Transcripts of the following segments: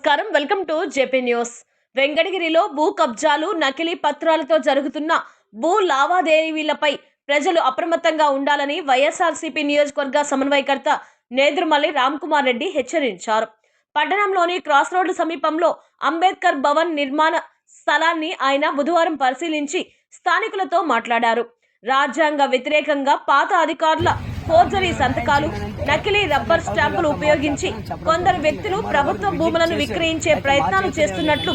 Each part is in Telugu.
నమస్కారం. Welcome to JP news. వెంకటగిరిలో భూ కబ్జాలు నకిలీ పత్రాలతో జరుగుతున్న భూ లావాదేవీలపై ప్రజలు అప్రమత్తంగా ఉండాలని వైఎస్ఆర్సీపీ నియోజకవర్గ సమన్వయకర్త నేదురుమల్లి రామ్కుమార్ రెడ్డి హెచ్చరించారు. పట్టణంలోని క్రాస్ రోడ్డు సమీపంలో అంబేద్కర్ భవన్ నిర్మాణ స్థలాన్ని ఆయన బుధవారం పరిశీలించి స్థానికులతో మాట్లాడారు. రాజ్యాంగ వ్యతిరేకంగా పాత అధికారుల ఫోర్జరీ సంతకాలు నకిలీ రబ్బర్ స్టాంపులు ఉపయోగించి కొందరు వ్యక్తులు ప్రభుత్వ భూములను విక్రయించే ప్రయత్నాలు చేస్తున్నట్లు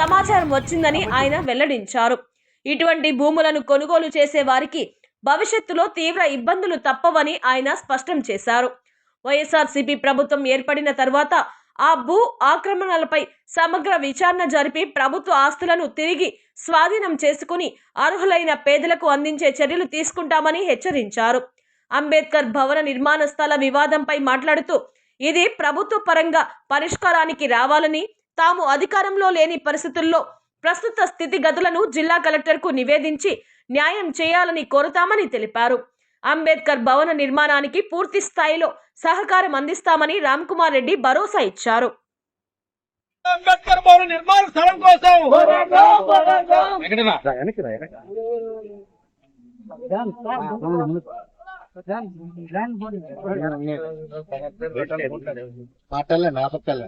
సమాచారం వచ్చిందని ఆయన వెల్లడించారు. ఇటువంటి భూములను కొనుగోలు చేసే వారికి భవిష్యత్తులో తీవ్ర ఇబ్బందులు తప్పవని ఆయన స్పష్టం చేశారు. వైఎస్ఆర్సీపీ ప్రభుత్వం ఏర్పడిన తర్వాత ఆ భూ ఆక్రమణలపై సమగ్ర విచారణ జరిపి ప్రభుత్వ ఆస్తులను తిరిగి స్వాధీనం చేసుకుని అర్హులైన పేదలకు అందించే చర్యలు తీసుకుంటామని హెచ్చరించారు. అంబేద్కర్ భవన నిర్మాణ స్థల వివాదంపై మాట్లాడుతూ ఇది ప్రభుత్వ పరంగా పరిష్కారానికి రావాలని తాము అధికారంలో లేని పరిస్థితుల్లో ప్రస్తుత స్థితిగతులను జిల్లా కలెక్టర్కు నివేదించి న్యాయం చేయాలని కోరుతామని తెలిపారు. అంబేద్కర్ భవన నిర్మాణానికి పూర్తి స్థాయిలో సహకారం అందిస్తామని రామ్కుమార్ రెడ్డి భరోసా ఇచ్చారు. అంబేద్కర్ భవన నిర్మాణ స్థలం కోసం! మాటలే నా పక్కలే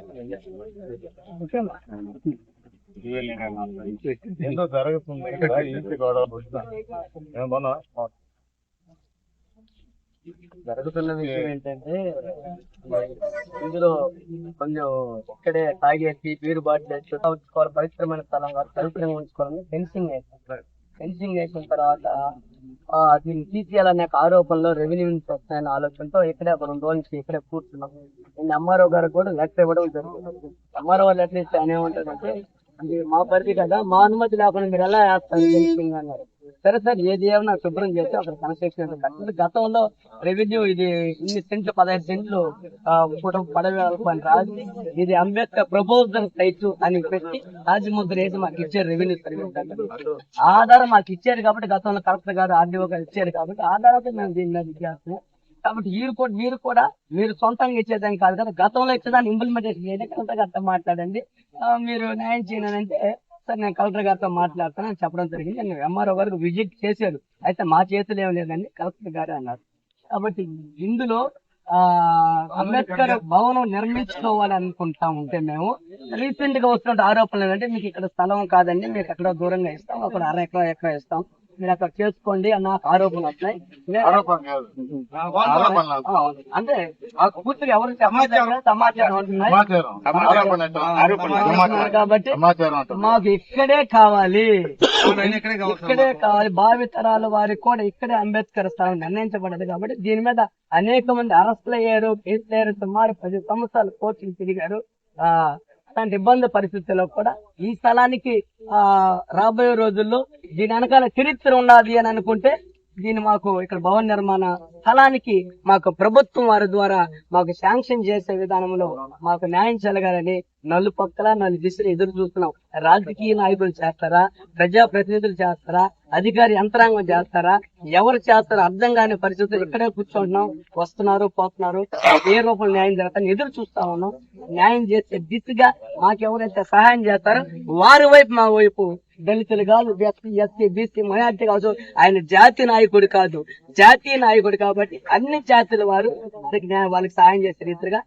ఏందో జరుగుతుంది గొడవ? జరుగుతున్న విషయం ఏంటంటే ఇందులో కొంచెం ఇక్కడే తాగేసి బీరు బాటిల్ ఉంచుకోవాలి పవిత్రమైన స్థలం కాదు పవిత్రంగా ఉంచుకోవాలని ఫెన్సింగ్ వేస్తారు ఫెన్సింగ్ వేసిన తర్వాత దీన్ని తీసేయాలనే ఒక ఆరోపణలో రెవెన్యూ నుంచి వస్తాయనే ఆలోచనతో ఇక్కడే ఒక రెండు రోజుల నుంచి ఇక్కడే కూర్చున్నాం. నేను ఎంఆర్ఓ గారికి కూడా లెటర్ ఇవ్వడం జరుగుతుంది ఎంఆర్ఓ లెటర్ ఇస్తే ఆయన ఏమంటారంటే మా పరిధి కదా మా అనుమతి లేకుండా మీరు ఎలా వేస్తారు ఫెన్సింగ్ అన్నారు. సరే సార్ ఏది ఏమన్నా శుభ్రం చేస్తే అక్కడ కన్స్ట్రక్షన్ గతంలో రెవెన్యూ ఇది ఇన్ని సెంట్లు పదహైదు సెంట్లు ఆ, కూడా అని రాసి ఇది అంబేద్కర్ ప్రపోజల్ సైట్ అని పెట్టి రాజముద్ర వేసి మాకు ఇచ్చారు రెవెన్యూ సర్వీస్ ఆధారం మాకు ఇచ్చారు కాబట్టి గతంలో కలెక్టర్ గారు ఆర్డీఓ గారు ఇచ్చారు కాబట్టి ఆధారంతో మేము దీన్ని మీద కాబట్టి వీరు కూడా మీరు కూడా మీరు సొంతంగా ఇచ్చేదాన్ని కాదు కదా గతంలో ఇచ్చేదాన్ని ఇంప్లిమెంటేషన్ చేయడానికి అంతగా మాట్లాడండి. మీరు న్యాయం చేయనంటే సార్ నేను కలెక్టర్ గారితో మాట్లాడతాను అని చెప్పడం జరిగింది. నేను ఎంఆర్ఓ గారికి విజిట్ చేశారు అయితే మా చేతులు ఏం లేదండి కలెక్టర్ గారే అన్నారు. కాబట్టి ఇందులో ఆ అంబేద్కర్ భవనం నిర్మించుకోవాలి అనుకుంటా ఉంటే మేము రీసెంట్గా వస్తున్న ఆరోపణలు ఏంటంటే మీకు ఇక్కడ స్థలం కాదండి మీకు ఎక్కడో దూరంగా ఇస్తాం అక్కడ అర ఎకరా ఎకరా ఇస్తాం. మీరు అక్కడ చేసుకోండి అని నాకు ఆరోపణలు అవును. అంటే ఆ పూర్తిగా ఎవరికి సమాచారం కాబట్టి మాకు ఇక్కడే కావాలి. ఇక్కడే కావాలి. ఇక్కడే కావాలి. భావి తరాల వారికి కూడా ఇక్కడే అంబేద్కర్ స్థలం నిర్ణయించబడదు కాబట్టి దీని మీద అనేక మంది అరెస్టులు అయ్యారు కేసులు అయ్యారు. సుమారు పది సంవత్సరాలు కోర్టులు తిరిగారు. అట్లాంటి ఇబ్బంది పరిస్థితుల్లో కూడా ఈ స్థలానికి ఆ రాబోయే రోజుల్లో దీని వెనకాల చరిత్ర ఉన్నది అని అనుకుంటే దీన్ని మాకు ఇక్కడ భవన నిర్మాణ స్థలానికి మాకు ప్రభుత్వం వారి ద్వారా మాకు శాంక్షన్ చేసే విధానంలో మాకు న్యాయం జరగాలని నలు పక్కల నలు దిశలు ఎదురు చూస్తున్నాం. రాజకీయ నాయకులు చేస్తారా? ప్రజా ప్రతినిధులు చేస్తారా? అధికారి యంత్రాంగం చేస్తారా? ఎవరు చేస్తారో అర్థం కాని పరిస్థితులు ఇక్కడే కూర్చుంటున్నాం. వస్తున్నారు పోతున్నారు. ఏ రూపంలో న్యాయం జరుగుతారని ఎదురు చూస్తా ఉన్నాం. న్యాయం చేసే దిశగా మాకెవరైతే సహాయం చేస్తారో వారి వైపు మా వైపు దళితులు కాదు ఎస్సీ ఎస్సీ బీసీ మైనార్టీ కాదు ఆయన జాతి నాయకుడు కాదు. జాతీయ నాయకుడు కాబట్టి అన్ని జాతుల వారు వాళ్ళకి వాళ్ళకి సహాయం చేసే రీతిగా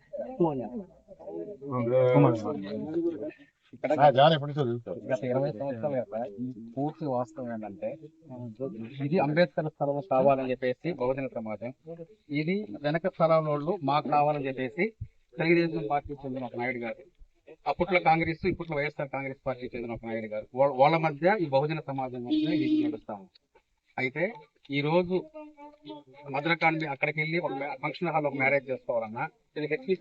గత ఇరవై పూర్తి వాస్తవం ఏంటంటే ఇది అంబేద్కర్ స్థలం కావాలని చెప్పేసి బహుజన సమాజం ఇది వెనక స్థలం వాళ్ళు మాకు కావాలని చెప్పేసి తెలుగుదేశం పార్టీ చెందిన ఒక నాయుడు గారు అప్పట్లో కాంగ్రెస్ ఇప్పట్లో వైఎస్ఆర్ కాంగ్రెస్ పార్టీ చెందిన ఒక నాయుడు గారు వాళ్ళ- వాళ్ళ మధ్య ఈ బహుజన సమాజం మధ్య ఇది నడుస్తాము అయితే ఈ రోజు మధురకాండ్ అక్కడికి వెళ్ళి ఒక ఫంక్షన్ హాల్ ఒక మ్యారేజ్ చేసుకోవాలన్నా ఇది హెచ్పీ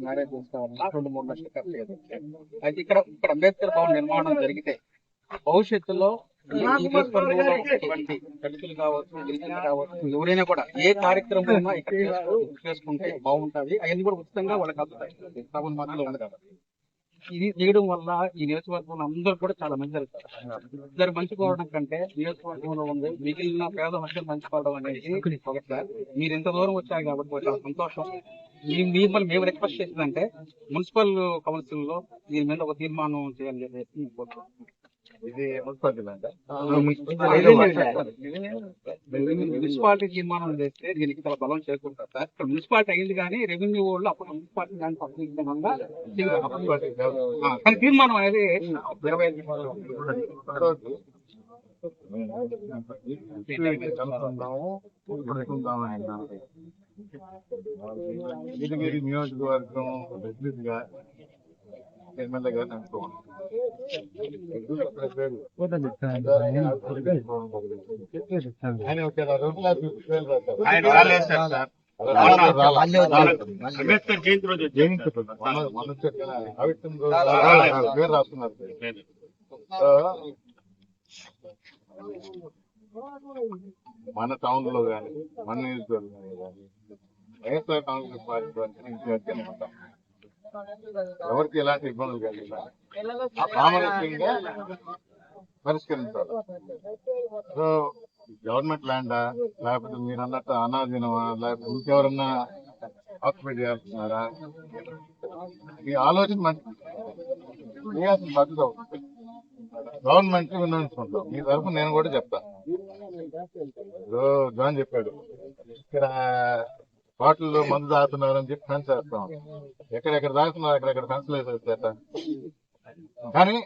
మ్యారేజ్ చేసుకోవాలన్నా రెండు మూడు లక్షలు ఖర్చు అయ్యేది. అయితే ఇక్కడ ఇక్కడ అంబేద్కర్ భవన్ నిర్మాణం జరిగితే భవిష్యత్తులో దళితులు కావచ్చు గిరిజనులు కావచ్చు ఎవరైనా కూడా ఏ కార్యక్రమం ఇక్కడ చేసుకో- చేసుకుంటే బాగుంటది. అవన్నీ కూడా ఉచితంగా వాళ్ళకి అందుతాయి. సభల మధ్యలో ఉంది కాబట్టి. ఇది చేయడం వల్ల ఈ నియోజకవర్గంలో అందరూ కూడా చాలా మంది జరుగుతారు. ఇద్దరు మంచుకోవడం కంటే నియోజకవర్గంలో ఉంది మిగిలిన పేద మధ్య మంచుకోవడం అనేది ఒకటి సార్ మీరు ఇంత దూరం వచ్చారు కాబట్టి చాలా సంతోషం. ఈ- మిమ్మల్ని మేము రిక్వెస్ట్ చేసిందంటే మున్సిపల్ కౌన్సిల్లో దీని మీద ఒక తీర్మానం చేయాలని చెప్పేసి కోరుతున్నాం. ఇది తీర్మానం చేస్తే దీనికి చాలా బలం చేకూరుతుంది సార్ ఇక్కడ మున్సిపాలిటీ అయింది కానీ రెవెన్యూ వాళ్ళు అప్పుడు మున్సిపాలిటీ పంపించకుండా ఆ, కానీ తీర్మానం అనేది ఇరవై ఐదు నియోజకవర్గం ఎమ్మెల్యే గారిని అనుకోండి ఆయన ఒక రెండు లక్షల వేలు రాశారు. ఆయన రాలేదు సార్ సార్. రాలేదు. అంబేద్కర్ జయంతి రోజు వచ్చారు జయంతి సార్. మన పేరు రాస్తున్నారు టౌన్లో గాని మన నియోజకవర్గంలో గాని వైఎస్ఆర్ కాంగ్రెస్ పార్టీ ఉంటాం ఎవరికి ఎలాంటి ఇబ్బందులు కలిగినా సామరస్యంగా పరిష్కరించాలి. సో గవర్నమెంట్ ల్యాండా? లేకపోతే మీరు అన్నట్టు అనాధీనమా? లేకపోతే ఇంకెవరన్నా ఆక్యుపై చేస్తున్నారా ఈ ఆలోచన మంచి చేయాల్సిన బాధ్యత గవర్నమెంట్ విన్నవించుకుంటాం. మీ తరఫున నేను కూడా చెప్తా. జాన్ చెప్పాడు. ఇక్కడ బాటిల్లో మందు తాగుతున్నారని చెప్పి ఫెన్స్ వేస్తాం. ఎక్కడెక్కడ తాగుతున్నారు అక్కడెక్కడ ఫెన్స్ వేసేసేట కానీ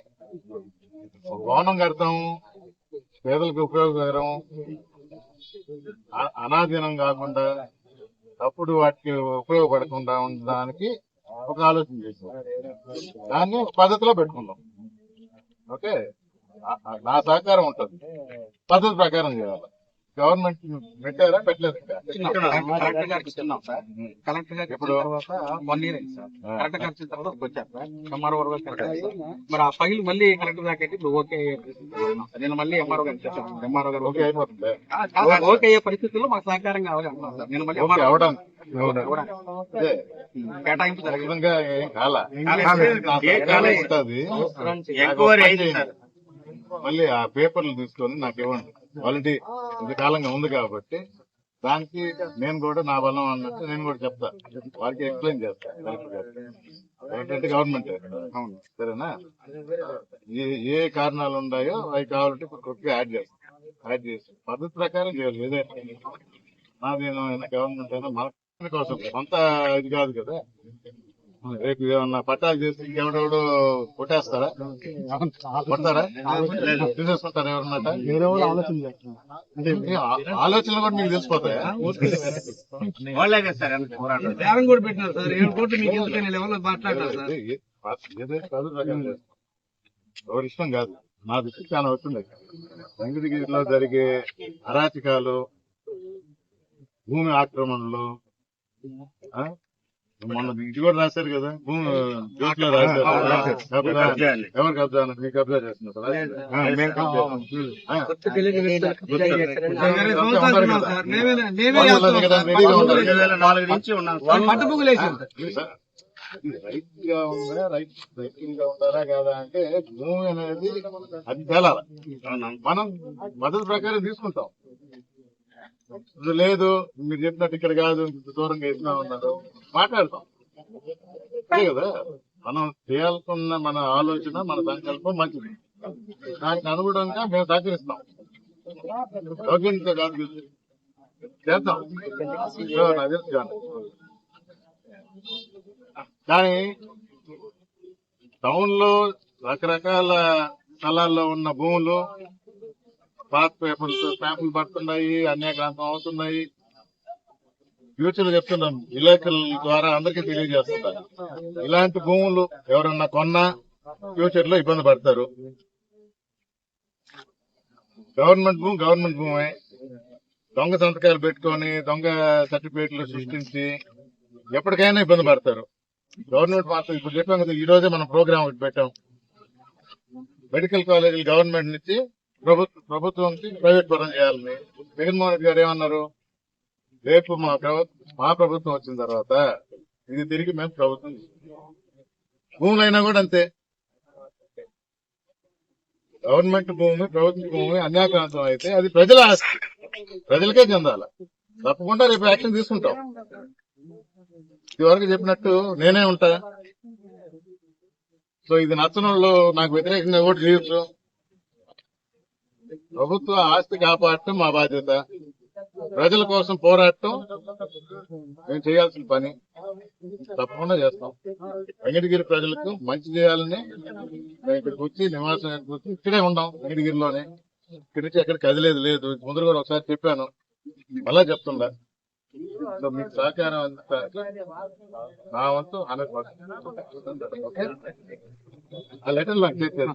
ఒక భవనం కడతాం పేదలకు ఉపయోగకరం అ- అనాధీనం కాకుండా తప్పుడు వాటికి ఉపయోగపడకుండా ఉండడానికి ఒక ఆలోచన చేసాం దాన్ని పద్ధతిలో పెట్టుకుందాం ఓకే? నా సహకారం ఉంటుంది. పద్ధతి ప్రకారం చేయాలి. గవర్నమెంట్ పెట్టారా? పెట్టలేదు. కలెక్టర్ గారికి ఇస్తున్నాం సార్. కలెక్టర్ గారికి ఎప్పుడు? ఇప్పుడు వన్ ఇయర్ అయింది సార్. కలెక్టర్ గారికి ఇచ్చిన తర్వాత వచ్చారు సార్. ఎంఆర్ఓ. మరి ఆ ఫైల్ మళ్ళీ కలెక్టర్ దాకా ఇప్పుడు ఓకే నేను మళ్ళీ ఎంఆర్ఓ గారికి ఎంఆర్ఓ గారు ఓకే అయిపోతుంది. ఓకే. అయ్యే పరిస్థితుల్లో మాకు సహకారం కావాలి అంటున్నాను సార్. నేను మళ్ళీ అవడానికి. అదే. కేటాయింపు జరిగింది. ఎంక్వైరీ మళ్ళీ ఆ పేపర్లు తీసుకొని నాకు ఇవ్వండి. ఆల్రెడీ ఇంతకాలంగా ఉంది కాబట్టి దానికి నేను కూడా నా బలం అన్నట్టు నేను కూడా చెప్తా. వారికి ఎక్స్ప్లెయిన్ చేస్తా. కలెక్టర్ గారికి. కలెక్టర్ అంటే గవర్నమెంట్ అవును. సరేనా? ఏ ఏ కారణాలు ఉన్నాయో అవి కావాలంటే కొద్దిగా యాడ్ చేస్తాం. యాడ్ చేసి పద్ధతి ప్రకారం చేయాలి. ఏదైనా నాదేమైనా గవర్నమెంట్ అయినా మన కోసం. సొంత ఇది కాదు కదా. రేపు ఏమన్నా పట్టాలు చేసి ఇంకెవడెవడో కొట్టేస్తారా? కొడతారా? తీసేసుకుంటారా ఎవరన్నట ఆ- ఆలోచనలు కూడా మీకు తెలిసిపోతాయా? వాళ్ళే కదా సార్ వెనక పోరాటం. బేరం కూడా పెట్టినారు సార్. ఏడు కోట్లు మీకు ఎందుకని లెవెల్లో మాట్లాడతారు సార్. ఏ- ఏ- ఏదైతే కాదు ప్రకారం చేస్తాం. ఎవరి ఇష్టం కాదు. నా దృష్టికి చాలా వచ్చింది వెంకటగిరిలో జరిగే అరాచకాలు భూమి ఆక్రమణలు ఆ? మొన్న ఇది కూడా రాశారు కదా. భూమి రాశారు. ఎవరు కబ్జా కబ్జా చేస్తున్నారు నాలుగు నుంచి ఉన్నాం రైట్గా ఉందా రైట్ రైటింగ్గా ఉండాలా కాదా అంటే భూమి అనేది అది తేలాలి? మనం మద్దతు ప్రకారం తీసుకుంటాం. లేదు మీరు చెప్పినట్టు ఇక్కడ కాదు దూరంగా వేసినా ఉన్నారు. మాట్లాడతాం. అదే కదా? మనం చేయాల్సిన మన ఆలోచన మన సంకల్పం మంచిది. దానికి అనుగుణంగా మేము సహకరిస్తాం. దౌర్జన్యంతో చేద్దాం. కానీ. టౌన్లో రకరకాల స్థలాల్లో ఉన్న భూములు పాత పేపర్స్ పేపర్లు పడుతున్నాయి అన్యాక్రాంతం అవుతున్నాయి. ఫ్యూచర్ చెప్తున్నాం విలేకరుల ద్వారా అందరికీ తెలియజేస్తున్నారు ఇలాంటి భూములు ఎవరన్నా కొన్నా ఫ్యూచర్లో ఇబ్బంది పడతారు. గవర్నమెంట్ భూమి గవర్నమెంట్ భూమే. దొంగ సంతకాలు పెట్టుకొని దొంగ సర్టిఫికేట్లు సృష్టించి ఎప్పటికైనా ఇబ్బంది పడతారు. గవర్నమెంట్ మాత్రం ఇప్పుడు చెప్పాం కదా ఈ రోజే మనం ప్రోగ్రామ్ ఒకటి పెట్టాం. మెడికల్ కాలేజీలు గవర్నమెంట్ నుంచి ప్రభుత్వం ప్రభుత్వం నుంచి ప్రైవేట్ పరం చేయాలని. జగన్మోహన్ రెడ్డి గారు ఏమన్నారు? రేపు మా ప్రభుత్వం మా ప్రభుత్వం వచ్చిన తర్వాత ఇది తిరిగి మేము ప్రభుత్వం భూములైనా కూడా అంతే. గవర్నమెంట్ భూమి ప్రభుత్వ భూమి అన్యాక్రాంతం అయితే అది ప్రజల ఆస్తి. ప్రజలకే చెందాలి. తప్పకుండా రేపు యాక్షన్ తీసుకుంటాం. ఇదివరకు చెప్పినట్టు నేనే ఉంటా. సో ఇది నచ్చని నాకు వ్యతిరేకంగా ఓటు చేయొచ్చు. ప్రభుత్వ ఆస్తి కాపాడటం మా బాధ్యత. ప్రజల కోసం పోరాటం మేము చేయాల్సిన పని. తప్పకుండా చేస్తాం. వెంకటగిరి ప్రజలకు మంచి చేయాలని మేము ఇక్కడికి వచ్చి నివాసం ఏర్పరిచి వచ్చి ఇక్కడే ఉన్నాం వెంకటగిరిలోనే. ఇక్కడి నుంచి ఎక్కడ కదిలేదు లేదు. ముందు కూడా ఒకసారి చెప్పాను. మళ్ళా చెప్తుందా సో మీకు సహకారం అంతా నా వంతు హండ్రెడ్ పర్సెంట్. ఆ లెటర్ నాకు చేసేది